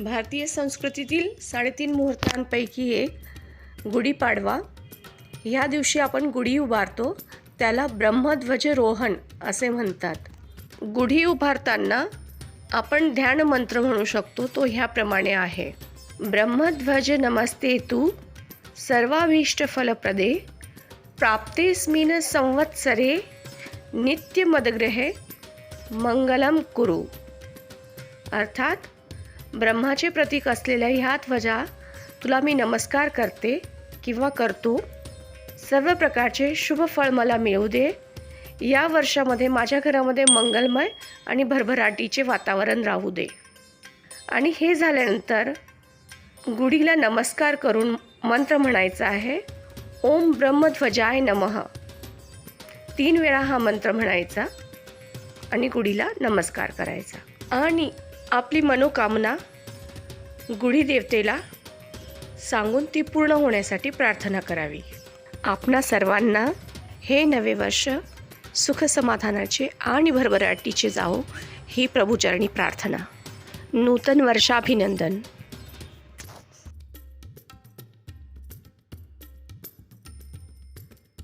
भारतीय संस्कृतीतील साडेतीन मुहूर्तांपैकी एक गुढीपाडवा ह्या दिवशी आपण गुढी उभारतो त्याला ब्रह्मध्वजरोहण असे म्हणतात. गुढी उभारताना आपण ध्यान मंत्र म्हणू शकतो तो ह्याप्रमाणे आहे. ब्रह्मध्वज नमस्ते तू सर्वाभीष्ट फलप्रदे प्राप्तेस्मिन संवत्सरे नित्यमदग्रहे मंगलम कुरु. अर्थात ब्रह्माचे प्रतीक असलेल्या ह्या ध्वजा तुला मी नमस्कार करते किंवा करतो. सर्व प्रकारचे शुभ फळ मला मिळू दे. या वर्षामध्ये माझ्या घरामध्ये मंगलमय आणि भरभराटीचे वातावरण राहू दे. आणि हे झाल्यानंतर गुढीला नमस्कार करून मंत्र म्हणायचा आहे ओम ब्रह्मध्वजाय नमः. तीन वेळा हा मंत्र म्हणायचा आणि गुढीला नमस्कार करायचा. आणि आपली मनोकामना गुढी देवतेला सांगून ती पूर्ण होण्यासाठी प्रार्थना करावी. आपणा सर्वांना हे नवे वर्ष सुख समाधानाचे आणि भरभराटीचे जावो ही प्रभुचरणी प्रार्थना. नूतन वर्षाभिनंदन.